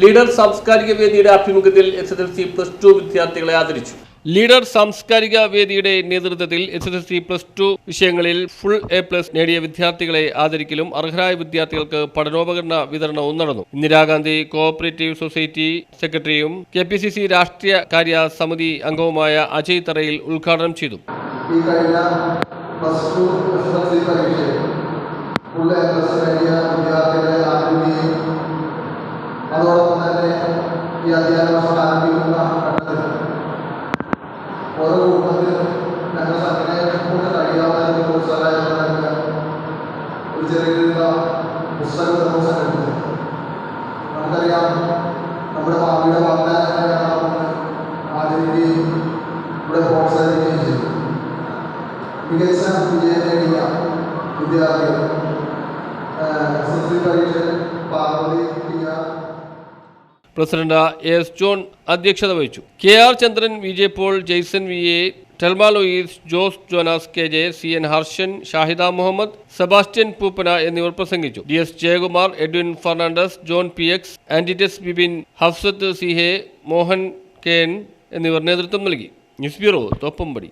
Leader സാംസ്കാരിക വേദിയുടെ ആഭിമുഖ്യത്തിൽ S S L C plus two വിദ്യാർത്ഥികളെ ആദരിച്ചു. ലീഡർ സാംസ്കാരിക വേദിയുടെ നേതൃത്വത്തിൽ S S L C plus two വിഷയങ്ങളിൽ ഫുൾ എ പ്ലസ് നേടിയ വിദ്യാർത്ഥികളെ ആദരിക്കലും അർഹരായ വിദ്യാർത്ഥികൾക്ക് പഠനോപകരണ വിതരണവും നടന്നു. ഇന്ദിരാഗാന്ധി കോഓപ്പറേറ്റീവ് സൊസൈറ്റി സെക്രട്ടറിയും കെ പി സി സി രാഷ്ട്രീയ കാര്യ സമിതി അംഗവുമായ അജയ് തറയിൽ ഉദ്ഘാടനം ചെയ്തു. ഈ കഴിഞ്ഞ plus two S L C പരീക്ഷയിൽ ഫുൾ എ പ്ലസ് ഈ അധ്യയന വർഷം ആരംഭിക്കുന്ന ഘട്ടത്തിൽ ഓരോ കുടുംബത്തിലും ഞങ്ങൾ സംഘടനയെ കൊണ്ട് കഴിയാവുന്ന പ്രോത്സാഹനം നൽകുക ഒരു ചെറിയ രീതിയിലുള്ള പുസ്തക വിതരണം സംഘടിപ്പിച്ചു നമുക്കറിയാം നമ്മുടെ ഭാവിയുടെ വാഗ്ദാനങ്ങളെ നമ്മൾ ആദരിക്കുകയും ഇവിടെ പ്രോത്സാഹിപ്പിക്കുകയും ചെയ്തു മികച്ച വിജയം നേടിയ വിദ്യാർത്ഥികൾ എസ് എസ് സി പരീക്ഷയിൽ പാർവതി പ്രിയ president S John അധ്യക്ഷത വഹിച്ചു. K R Chandran V J Paul Jaison V A Thelma Louis Jose Jonas K J C N Harshan Shahida Muhammad Sebastian Pooppana എന്നിവർ പ്രസംഗിച്ചു. D S Jayakumar Edwin Fernandez John P X ആന്റിറ്റസ് Bibin Hafsath C ഹെ Mohan K N എന്നിവർ നേതൃത്വം നൽകി. News bureau Thoppumpady.